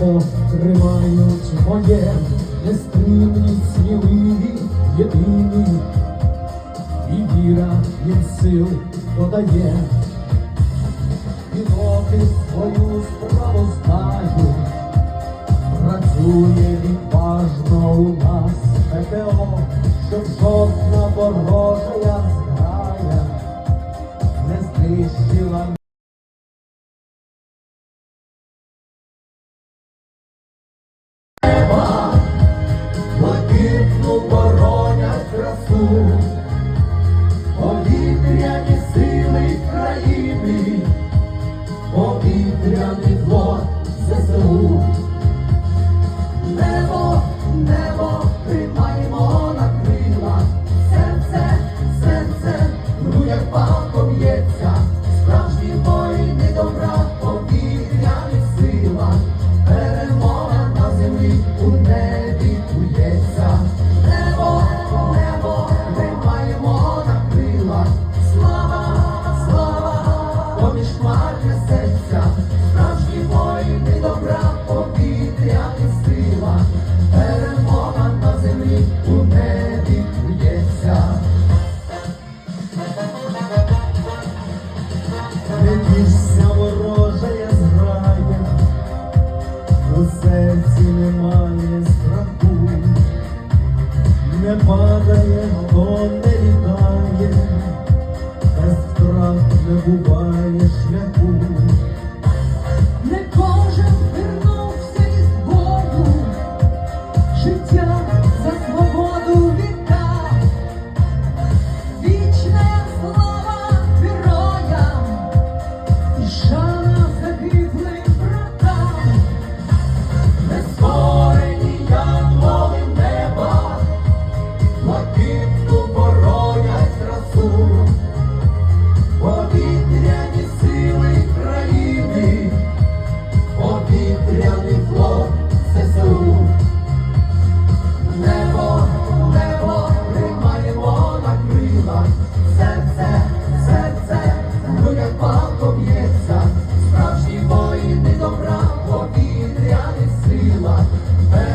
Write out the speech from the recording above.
покривають моє, нестримні сміливі єдині, і віра їм сил додає, і Піноти свою справу знаю, працює відважно у нас ПТО, щоб жодна ворожа. Mulher pau серці немає страху, не падає, то не літає. you.